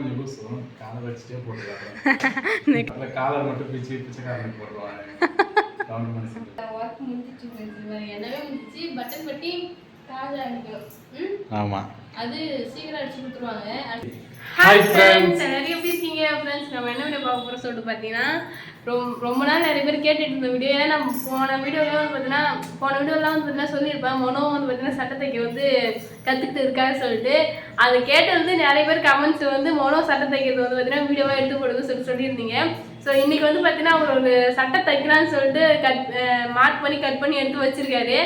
கொஞ்சம் வரும் காலை வச்சுட்டே அதில் காலர் மட்டும் பிச்சு கவுண்ட் மனுஷன் ஒர்க் முடிஞ்சிச்சு friends. இவன் என்னவே முடிஞ்சிச்சு பட்டன் பட்டி காஜா அடிக்கணும் ம்? ஆமாம் அது சீக்கிரம் அடிச்சு கொடுத்துருவாங்க. ஹாய் ஃப்ரெண்ட்ஸ் எல்லாரும் எப்படி இருக்கீங்க? ஃப்ரெண்ட்ஸ் நம்ம என்ன வீடியோ பார்க்க போகிறோம் சொல்லிட்டு பார்த்தீங்கன்னா ரொம்ப ரொம்ப நாள் நிறைய பேர் கேட்டுட்டு இருந்த வீடியோ ஏன்னா நம்ம போன வீடியோவில் வந்து பார்த்தீங்கன்னா போன வீடியோலாம் வந்து பார்த்தீங்கன்னா சொல்லியிருப்பேன். மொனோ வந்து பார்த்தீங்கன்னா சட்டத்தைக்கு வந்து கற்றுக்கிட்டு இருக்காரு சொல்லிட்டு. அதை கேட்டு வந்து நிறைய பேர் கமெண்ட்ஸ் வந்து மொனோ சட்டை தைக்கிறது வந்து பார்த்தீங்கன்னா வீடியோவாக எடுத்து போடுங்க சொல்லி சொல்லியிருந்தீங்க. ஸோ இன்னைக்கு வந்து பார்த்தீங்கன்னா அவர் ஒரு சட்டை தைக்கலாம்னு சொல்லிட்டு கட் மார்க் பண்ணி கட் பண்ணி எடுத்து வச்சிருக்காரு.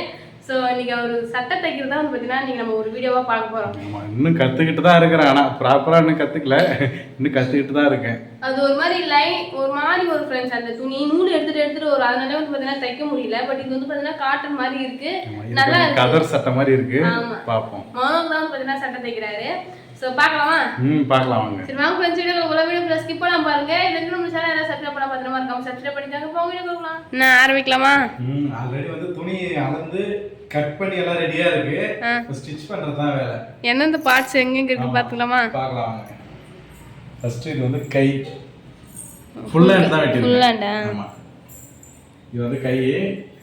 ஸோ இன்னைக்கு அவர் சட்டை தைக்கிறது தான் வந்து பார்த்தீங்கன்னா இன்னைக்கு நம்ம ஒரு வீடியோவாக பார்க்க போகிறோம் இன்னும் கற்றுக்கிட்டு தான் இருக்கிறேன். ஆனால் ப்ராப்பராக இன்னும் கற்றுக்கல இன்னும் கற்றுக்கிட்டு தான் இருக்கேன். அது ஒரு மாதிரி லைன் ஒரு மாதிரி ஒரு ஃப்ரெண்ட்ஸ் அந்த துணி நூல் எடுத்துட்டு எடுத்துட்டு ஒரு அதனால வந்து பார்த்தீங்கன்னா தைக்க முடியல. பட் இது வந்து பார்த்தீங்கன்னா காட்டன் மாதிரி இருக்கு. ஆமா, இது நல்லா கதர் சட்டை மாதிரி இருக்கு. ஆமா. பார்ப்போம். மௌனம் தான் வந்து பார்த்தீங்கன்னா சட்டை தைக்கிறாரு. ஸோ பார்க்கலாமா? ம் பார்க்கலாம் வாங்க. சரி வாங்க ஃப்ரெண்ட்ஸ் வீடியோ உங்களை வீடியோ ப்ளஸ் ஸ்கிப் பண்ணாம பாருங்க. இதுக்கு நம்ம சேனல் யாராவது சப்ஸ்கிரைப் பண்ண பத்திரமா இருக்காம சப்ஸ்கிரைப் பண்ணிட்டாங்க போங்க வீடியோ பார்க்கலாம் நான் ஆரம்பிக்கலாமா? ம் ஆல்ரெடி வந்து துணி அளந்து கட் பண்ணி எல்லாம் ரெடியா இருக்கு. ஸ்டிச் பண்றது தான் வேலை. எந்தெந்த பார்ட்ஸ் எங்கெங்க இருக்கு. பார்த்துக்கலாமா? பார்க்கலாம் வாங்க. ஃபர்ஸ்ட் இது வந்து கை. ஃபுல் ஹேண்ட் தான் வெட்டிருக்கேன் hand ஆ? ஆமா. இது வந்து கை.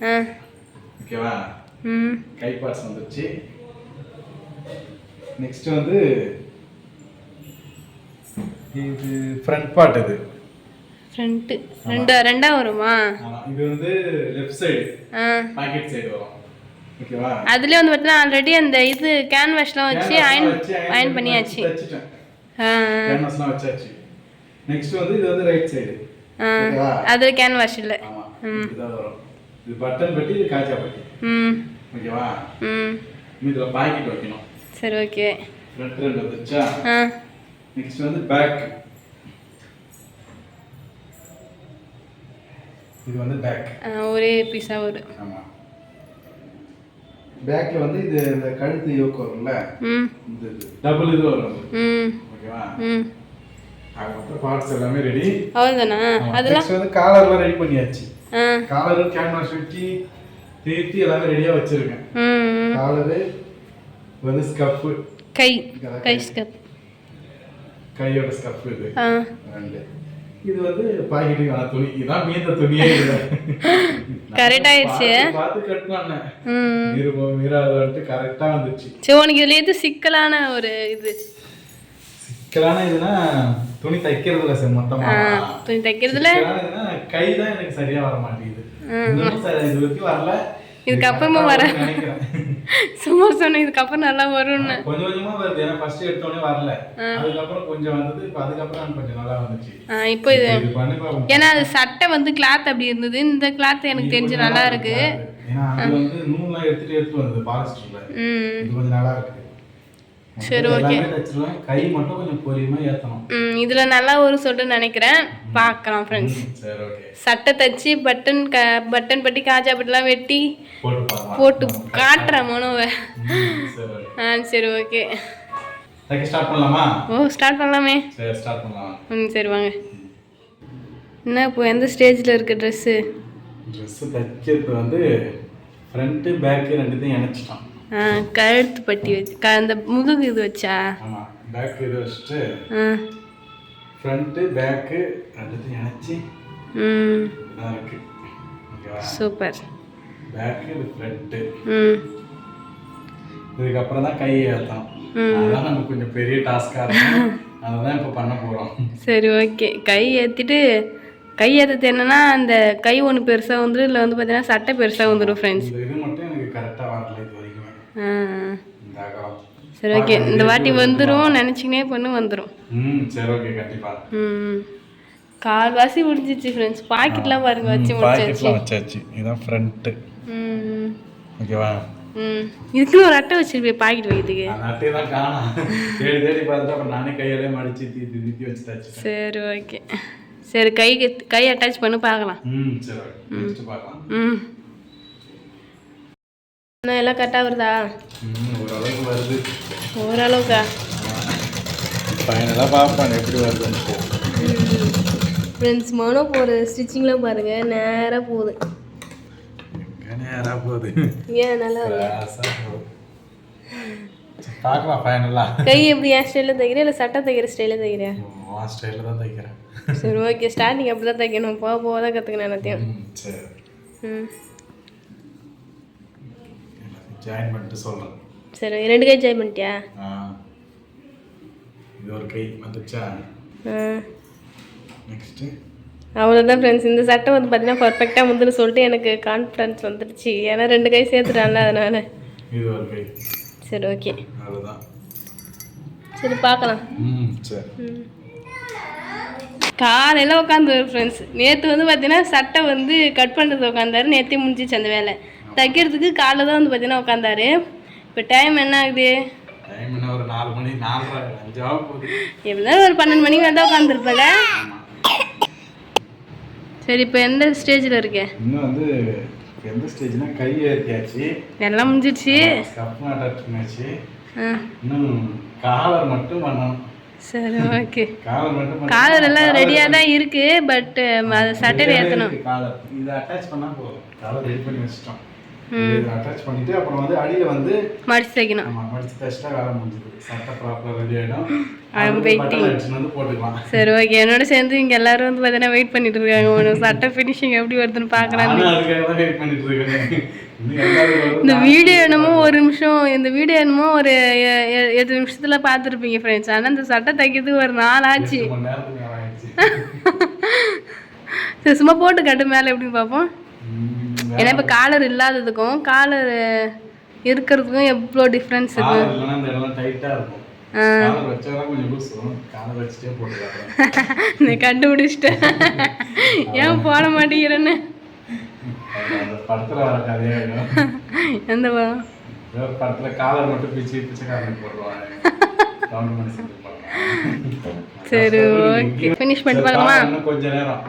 ஆ. ஓகேவா ம். கை பார்ட்ஸ் வந்துருச்சு. நெக்ஸ்ட் வந்து இது ஃப்ரண்ட் பார்ட் இது. ஃப்ரண்ட்டு ரெண்டா ரெண்டா வருமா? இது வந்து லெஃப்ட் சைடு பாக்கெட் சைடு வரும். ஓகேவா அதுலேயே வந்து பார்த்தீங்கன்னா ஆல்ரெடி அந்த இது கேன்வாஷ்லாம் வச்சு அயன் அயன் பண்ணியாச்சு. கேன்வாஸ்லாம் வச்சாச்சு. நெக்ஸ்ட் வந்து இது வந்து ரைட் சைடு அது கேன்வாஷ் இல்லை. ஆமா. இதுதான் வரும். இது பட்டன் பட்டி இது காஜா பட்டி. ம். ஓகேவா ம். இதுல பாக்கெட் வைக்கணும். சரி ஓகே ஃப்ரண்ட் ரெண்டு வந்துச்சா ஆ. நெக்ஸ்ட் வந்து பேக் இது வந்து பேக் ஒரே பீஸாக ஒரு. ஆமா. பேக்ல வந்து இது இந்த கழுத்து யோக்கு வரும்ல? இந்த டபுள் இது வரும். ஓகேவா? அதுக்கப்புறம் பார்ட்ஸ் எல்லாமே ரெடி அவ்வளோதானா அதெல்லாம் நெக்ஸ்ட் வந்து காலர்லாம் ரெடி பண்ணியாச்சு. காலரும் கேன்வாஸ் வச்சு திருத்தி எல்லாமே ரெடியா வச்சிருக்கேன். காலரு வந்து ஸ்கஃப் கை. கை ஸ்கப் கையோட ஸ்கஃப் இது. இது வந்து பாக்கெட்டுக்கான துணி. இதான் மீந்த துணியே இல்லை Correct ஆயிடுச்சு. பார்த்து பார்த்து கட் பண்ணேன். ம். மீறுமோ மீறாதுன்ட்டு கரெக்டா வந்துச்சு. சரி உனக்கு இதுல எது சிக்கலான ஒரு இது? சிக்கலான இதுனா துணி தைக்கிறதுல சார் மொத்தமா. துணி தைக்கிறதுல? கை தான் எனக்கு சரியா வர மாட்டேங்குது. இது வரைக்கும் வரல. இதுக்கப்புறமா வர- சும்மா சொன்னேன் இதுக்கப்புறம் நல்லா வரும்னு. கொஞ்சம் கொஞ்சமா வருது. ஏன்னா ஃபர்ஸ்ட் எடுத்தோடனே வரல. அதுக்கப்புறம் கொஞ்சம் வந்தது இப்போ அதுக்கப்புறம் கொஞ்சம் நல்லா வந்துச்சு. இப்போ இது ஏன்னா அது சட்டை வந்து கிளாத் அப்படி இருந்தது. இந்த கிளாத் எனக்கு தெரிஞ்சு நல்லா இருக்கு. ஏன்னா அது வந்து நூல்லாம் எடுத்துட்டு எடுத்து வந்தது பாலிஸ்டர்ல ம். இது கொஞ்சம் நல்லா இருக்கு. சரி, தச்சிருவேன் கை மட்டும் கொஞ்சம் பொரியமா ஏத்தணும். ம் இதுல நல்லா ஒரு சொல்லிட்டு நினைக்கிறேன். பார்க்கலாம் ஃப்ரெண்ட்ஸ் சரி ஓகே. சட்டை தச்சு பட்டன் பட்டன் பட்டி காஜா பட்டிலாம் வெட்டி போட்டு காட்டுறேன் மனோவை. ஓகே. ஆ சரி ஓகே. தைக்க ஸ்டார்ட் பண்ணலாமா? ஓ ஸ்டார்ட் பண்ணலாமே. சரி ஸ்டார்ட் பண்ணலாம். ம் சரி வாங்க. என்ன இப்போ எந்த ஸ்டேஜில் இருக்கு ட்ரெஸ்ஸு ட்ரெஸ் தைக்கிறது வந்து ஃப்ரண்ட்டு பேக்கு ரெண்டுத்தையும் இணைச்சிட்டான் கழுத்து பட்டி வச்சு அந்த முதுகு இது வச்சா? பேக் இது வச்சுட்டு ஃப்ரண்ட்டு பேக்கு ரெண்டுத்தையும் இணைச்சி இருக்கு. சூப்பர். பேக்கு இது ஃப்ரண்ட்டு இதுக்கப்புறம் தான் கை ஏற்றணும் அதுதான் நமக்கு கொஞ்சம் பெரிய டாஸ்காக இருக்கும். அதை தான் இப்போ பண்ண போகிறோம் சரி ஓகே. கை ஏற்றிட்டு கை ஏற்றது என்னன்னா அந்த கை ஒன்று பெருசாக வந்துடும் இல்லை வந்து பார்த்தீங்கன்னா சட்டை பெருசாக வந்துடும் ஃப்ரெண்ட்ஸ் இந்த இது மட்டும் எனக்கு கரெக்டாக வரல இது வரைக்குமே ஆ இந்த அகலம் சரி ஓகே. இந்த வாட்டி வந்துடும் நினச்சிக்கினே பண்ணு வந்துடும் ம் சரி ஓகே கண்டிப்பாக ம். கால்வாசி முடிஞ்சிச்சு ஃப்ரெண்ட்ஸ் பாக்கெட்லாம் பாருங்க வச்சு முடிச்சாச்சு. வச்சாச்சு. இதுதான் ஃப்ரண்ட்டு ம். ஓகேவா? ம். இதுக்குன்னு ஒரு அட்டை வச்சிருப்பேன் பாக்கெட் வைக்கிறதுக்கு. அட்டையை தான் காணோம். தேடி தேடி பார்த்துட்டு அப்புறம் நானே கையாலே மடிச்சு தீத்தி தீத்தி வச்சு தச்சுட்டேன் சரி ஓகே. சரி கை கை அட்டாச் பண்ணி பார்க்கலாம். ம் சரி பார்க்கலாம். ம். இன்னும் எல்லாம் கரெக்டாக வருதா? ஓரளவுக்கு வருது. ஓரளவுக்கா? ஃபைனலாக பார்ப்பேன் எப்படி வருதுன்ட்டு ஃப்ரெண்ட்ஸ் மனோ போகிற ஸ்டிச்சிங்லாம் பாருங்கள் நேராக போகுது. நேராக போகுது? ஏன் நல்லா பார்க்கலாம் ஃபைனலா கை எப்படி என் ஸ்டைலில் தைக்கிறியா இல்லை சட்டை தைக்கிற ஸ்டைலில் தைக்கிறியா? உன் ஸ்டைலில் தான் தைக்கிறேன். சரி ஓகே ஸ்டார்டிங் அப்படி தான் தைக்கணும். போக போக தான் கற்றுக்கணும் எல்லாத்தையும். ம். ஜாயின் பண்ணிட்டு சொல்கிறேன் சரி ரெண்டு கை ஜாயின் பண்ணிட்டியா? ஆ. இது ஒரு கை வந்துச்சா நெக்ஸ்ட்டு அவ்வளோதான் ஃப்ரெண்ட்ஸ் இந்த சட்டை வந்து பார்த்தீங்கன்னா பர்ஃபெக்டாக முந்துன்னு சொல்லிட்டு எனக்கு கான்ஃபிடன்ஸ் வந்துடுச்சு ஏன்னா ரெண்டு கை சேர்த்துட்டான்ல அதனால. இது ஒரு கை. சரி ஓகே அவ்வளோதான் சரி பார்க்கலாம். ம் சரி. காலையில் உட்காந்து ஃப்ரெண்ட்ஸ் நேற்று வந்து பார்த்தீங்கன்னா சட்டை வந்து கட் பண்ணுறது உட்காந்தாரு நேற்றே முடிஞ்சிச்சு அந்த வேலை. தைக்கிறதுக்கு காலைல தான் வந்து பார்த்தீங்கன்னா உட்காந்தாரு இப்போ டைம் என்ன ஆகுது? டைம் என்ன? ஒரு நாலு மணி ஒரு பன்னெண்டு மணிக்கு வந்தால் உட்காந்துருப்பேங்க ஆமாம் சரி இப்போ எந்த ஸ்டேஜில் இருக்க? இன்னும் வந்து எந்த ஸ்டேஜ்னா கை ஏற்றியாச்சு எல்லாம் முடிஞ்சிடுச்சு. கப் நாட் பண்ணியாச்சு. ஆ. இன்னும் காலர் மட்டும் பண்ணணும். சரி ஓகே காலர் மட்டும் பண்ணி- காலர் எல்லாம் ரெடியாக தான் இருக்கு பட் அது சட்டையில் ஏற்றணும் காலர் இதை அட்டாச் பண்ணா போதும். காலர் ரெடி பண்ணி வச்சிட்டோம். அட்டாச் பண்ணிட்டு அப்புறம் வந்து அடியில வந்து மடிச்சு தைக்கணும். நம்ம மடிச்சு தச்சிட்டா வேலை முடிஞ்சுது. சட்டை ப்ராப்பரா ரெடி ஆயிடும். வந்து போட்டுக்கலாம். சரி ஓகே என்னோட சேர்ந்து இங்கே எல்லாரும் வந்து பார்த்தீங்கன்னா வெயிட் பண்ணிட்டு இருக்காங்க. ஒரு சட்டை ஃபினிஷிங் எப்படி வருதுன்னு தான் வெயிட் பண்ணிட்டு வரும். இந்த வீடியோ என்னமோ ஒரு நிமிஷம் இந்த வீடியோ என்னமோ ஒரு எட்டு நிமிஷத்துல பார்த்துருப்பீங்க ஃப்ரெண்ட்ஸ் ஆனால் இந்த சட்டை தைக்கிறதுக்கு ஒரு நாள் ஆச்சு. சரி சும்மா போட்டு கட்டு மேலே எப்படின்னு பார்ப்போம் ஏன்னா இப்போ காலர் இல்லாததுக்கும் காலர் இருக்கிறதுக்கும் எவ்வளோ டிஃப்ரென்ஸ் இருக்கு? இருக்கும். நீ கண்டுபிடிச்சிட்டேன் ஏன் போட மாட்டேங்கிறேன்னு? எந்த படம் படத்துல காலர் மட்டும் பிச்சு போடுவாங்க. கவுண்ட் பண்ணி செஞ்சுருப்பாங்க சரி ஓகே ஃபினிஷ் பண்ணிட்டு பார்க்கலாமா? இன்னும் கொஞ்ச நேரம்.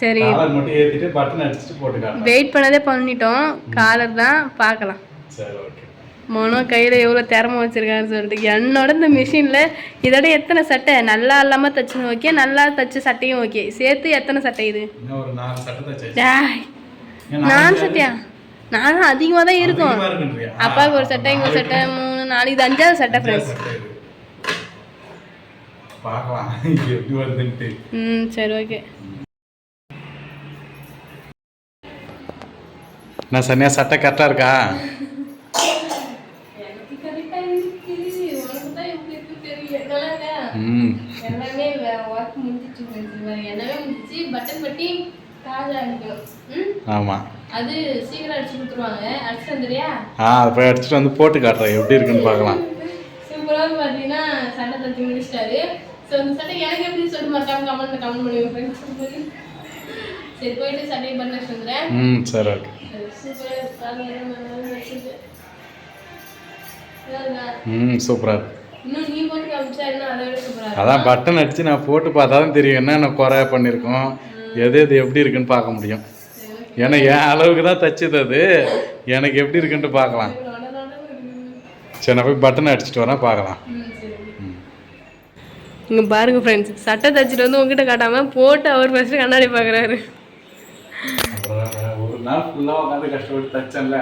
சரி. காலர் மட்டும் ஏத்திட்டு பட்டன் அடிச்சுட்டு போட்டுக்காங்க வெயிட் பண்ணதே பண்ணிட்டோம். காலர் தான் பார்க்கலாம். சரி ஓகே மனோ கையில் எவ்வளோ திறமை வச்சிருக்காருன்னு சொல்லிட்டு என்னோட இந்த மிஷினில் இதோட எத்தனை சட்டை? நல்லா இல்லாமல் தச்சுன்னு ஓகே நல்லா தச்ச சட்டையும் ஓகே. சேர்த்து எத்தனை சட்டை இது? நான் சட்டையா? நானும் அதிகமாக தான் இருக்கும்? அப்பாவுக்கு ஒரு சட்டை இங்கே ஒரு சட்டை மூணு நாலு இது அஞ்சாவது சட்டை ஃப்ரெண்ட்ஸ். பார்க்கலாம். ம் சரி ஓகே நான் சனியா சட்டை கரெக்டாக இருக்கா? அது சீக்கிரம் அடிச்சு கொடுத்துருவாங்க. அடிச்சு வந்துடுறியா? ஆ போய் அடிச்சுட்டு வந்து போட்டு காட்டுறேன். எப்படி இருக்குன்னு பார்க்கலாம். சூப்பராக பார்த்தீங்கன்னா சட்டை தச்சு முடிச்சிட்டாரு. ஸோ இந்த சட்டை எனக்கு எப்படி மறக்காம கமெண்ட்ல கமெண்ட் பண்ணுங்க ஃப்ரெண்ட்ஸ் சரி போயிட்டு பண்ண ம் சரி ஓகே. ம் சூப்பராக அதான் பட்டன் அடித்து நான் போட்டு பார்த்தா தான் தெரியும் என்னென்ன குறை பண்ணியிருக்கோம் எது எது எப்படி இருக்குன்னு பார்க்க முடியும். ஏன்னா என் அளவுக்கு தான் தச்சுது அது. எனக்கு எப்படி இருக்குன்ட்டு பார்க்கலாம். சரி நான் போய் பட்டன் அடிச்சுட்டு வரேன் பார்க்கலாம். இங்கே பாருங்க ஃப்ரெண்ட்ஸ் சட்டை தச்சுட்டு வந்து உங்ககிட்ட காட்டாம போட்டு அவர் ஃபர்ஸ்ட் கண்ணாடி பார்க்குறாரு நாள் ஃபுல்லாக உட்காந்து கஷ்டப்பட்டு தச்சேன்ல.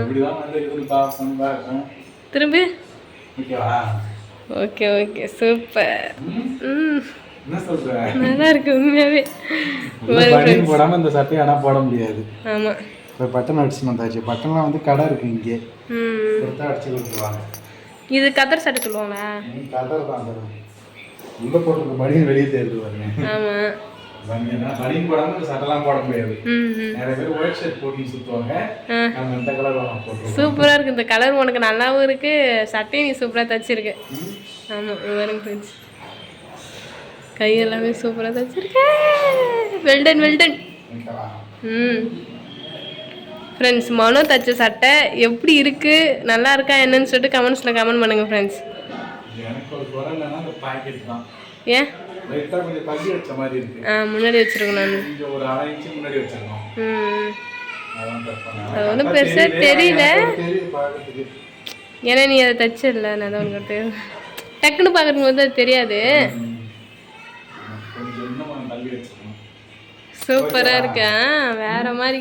எப்படிதான் வந்து இருக்குன்னு பார்ப்போம் பார்க்கணும் திரும்பி? ஓகேவா ஓகே ஓகே சூப்பர் நல்லா இருக்கு உண்மையாவே. போடாமல் இந்த சட்டையை ஆனால் போட முடியாது. ஆமாம் இப்போ பட்டன் அடிச்சு வந்தாச்சு. பட்டன்லாம் வந்து கடை இருக்கு இங்கே. கொடுத்தா அடிச்சு கொடுத்துருவாங்க. இது கத்தர் சட்டை சொல்லுவாங்களா? கதர் தான் உள்ளே போட்டிருக்க பனியன் வெளியே தேர்ந்து பாருங்க. ஆமாம் பனியன் இந்த சட்டைலாம் போட முடியாது. ம் ம். நிறைய பேர் ஒயிட் ஷர்ட் போட்டு சுற்றுவாங்க ஆ. நம்ம இந்த கலர் போட்டுருவோம். சூப்பராக இருக்குது இந்த கலர் உனக்கு நல்லாவும் இருக்கு. சட்டையும் நீ சூப்பராக தச்சிருக்கு. ஆமாம் வருங்க ஃப்ரெண்ட்ஸ் கை எல்லாமே சூப்பராக தச்சிருக்க. வெல்டன் வெல்டன் ம். ஃப்ரெண்ட்ஸ் மனோ தச்ச சட்டை எப்படி இருக்கு? நல்லா இருக்கா என்னன்னு சொல்லிட்டு கமெண்ட்ஸில் கமெண்ட் பண்ணுங்க ஃப்ரெண்ட்ஸ் ஏன்? முன்னாடி வச்சிருக்கேன் நான். இங்கே ஒரு அரை இன்ச்சு முன்னாடி வச்சிருக்கோம். ம் அதான் தப்பு பண்ணேன். அது ஒண்ணும் கரெக்டா பெருசா தெரியுது. தெரியல. ஏன்னா நீ அதை தச்சிடல நான் தான் உனக்கு டக்குன்னு போது அது தெரியாது. வச்சிருக்கணும் சூப்பராக இருக்கா? வேற மாதிரி.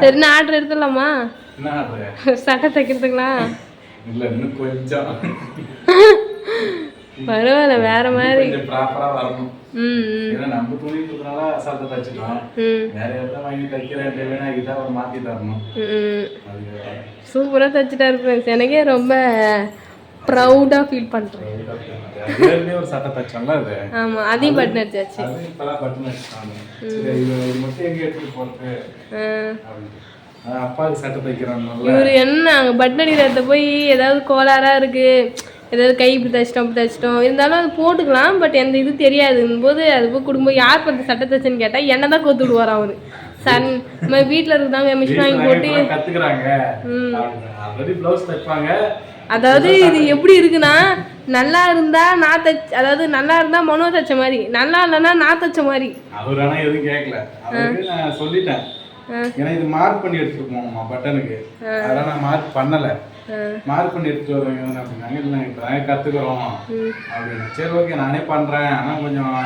சரி நான் ஆர்டர் எடுத்துடலாமா? சட்டை தைக்கிறதுங்களா இல்லை இன்னும் கொஞ்சம். பரவாயில்ல வேற மாதிரி. ப்ராப்பரா வரணும். ஏன்னா நம்ம துணி இருக்கிறதுனால அசால்ட்டை தச்சுட்டோம். ம். வேற ஏதாவது வாங்கி தைக்கிறேன் வேணாக்கிட்டா அவர் மாத்தி தரணும். சூப்பராக தைச்சிட்டாரு ஃப்ரெண்ட்ஸ். எனக்கே ரொம்ப ப்ரௌடாக ஃபீல் பண்ணுறேன் ஒரு சட்டை தச்சோம்ல அது? ஆமாம் அதையும் பட்டன் அடிச்சாச்சு. அது இப்பதான் பட்டன் சரி இது மட்டும் எங்க எடுத்துட்டு போறது? அப்பாவுக்கு சட்டை தைக்கிறாங்கல்ல இவர் என்ன அங்கே பட்டன் அடிக்கிறத போய் ஏதாவது கோளாறாக இருக்குது ஏதாவது கை இப்படி தைச்சிட்டோம் அப்படி தைச்சிட்டோம். இருந்தாலும் அது போட்டுக்கலாம் பட் எந்த இது தெரியாதுன்னு போது அது போய் குடும்பம் யார் பார்த்து சட்டை தைச்சேன்னு கேட்டால் என்ன தான் கொத்து விடுவார் அவர். சன் நம்ம வீட்டில் இருக்குதாங்க மிஷின் வாங்கி போட்டு தைப்பாங்க. அதாவது இது எப்படி இருக்குன்னா நல்லா இருந்தா நான் தச் அதாவது நல்லா இருந்தா மனோ தச்ச மாதிரி நல்லா இல்லைன்னா நான் தச்ச மாதிரி. அவர் ஆனா எதுவும் கேட்கல நான் சொல்லிட்டேன். ஏன்னா இது மார்க் பண்ணி எடுத்துட்டு போகணுமா பட்டனுக்கு அதெல்லாம் நான் மார்க் பண்ணல. மார்க் பண்ணி எடுத்துட்டு வருவாங்க அப்படின்னாங்க இல்லை இப்பதான் கத்துக்கிறோம். அப்படின்னு. சரி ஓகே நானே பண்றேன். ஆனா கொஞ்சம்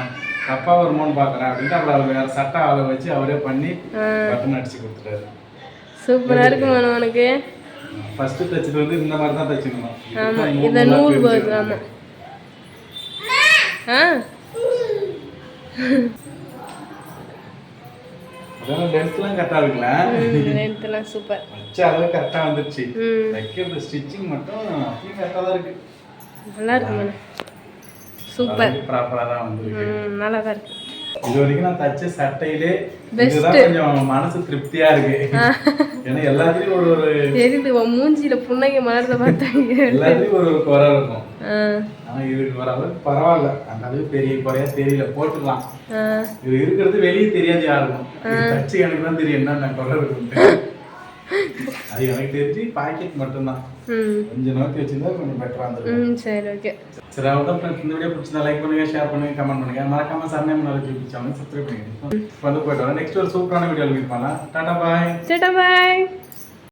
தப்பா வருமோன்னு பாக்குறேன். அப்படின்ட்டு அவர் வேற சட்டை ஆளை வச்சு அவரே பண்ணி பட்டன் அடிச்சு கொடுத்துட்டாரு. சூப்பரா இருக்கு மனோ உனக்கு? ஃபர்ஸ்ட் தைச்சது வந்து இந்த மாதிரி தான் ஆமா. இதை நூல்லாம் நூல் ஆமா. ஆ? லென்த்லாம் கரெக்டாக இருக்குல்ல? லென்த்லாம் சூப்பர் வச்ச அளவு கரெக்டாக வந்துருச்சு. ம். தைக்கிறது ஸ்டிச்சிங் மட்டும் அப்படியும் கரெக்டாக தான் இருக்கு. நல்லா இருக்கு சூப்பர் ப்ராப்பராக தான் வந்திருக்கு. நல்லா தான் இருக்கு. இது வரைக்கும் நான் தச்ச சட்டையிலே இதுதான் கொஞ்சம் மனசு திருப்தியா இருக்கு. ஏன்னா எல்லாத்துலயும் ஒரு ஒரு தெரியுது உன் மூஞ்சியில புன்னகை மலர்ந்த பார்த்தாங்க. எல்லாத்துலயும் ஒரு ஒரு குறை இருக்கும். ஆனா இதுக்கு ஓரளவுக்கு பரவாயில்ல. அந்த அளவுக்கு பெரிய குறையா தெரியல போட்டுக்கலாம். இது இருக்கிறது வெளியே தெரியாது யாருக்கும். தச்சு எனக்கு தான் தெரியும் என்னென்ன குறை இருக்குன்ட்டு. அது எனக்கு தெரிஞ்சு பாக்கெட் மட்டும்தான். கொஞ்சம் நோக்கி வச்சிருந்தா கொஞ்சம் பெட்டரா இருந்திருக்கும். சரி ஓகே சரி அவ்வளோதான் friends. இந்த வீடியோ பிடிச்சிருந்தா லைக் பண்ணுங்க ஷேர் பண்ணுங்க கமெண்ட் பண்ணுங்க. மறக்காம surname knowledge YouTube channel subscribe பண்ணுங்க இப்போ வந்து போயிட்டு வரேன். நெக்ஸ்ட் ஒரு சூப்பரான வீடியோ மீட் பண்ணலாம். டாடா பாய் டாடா பாய்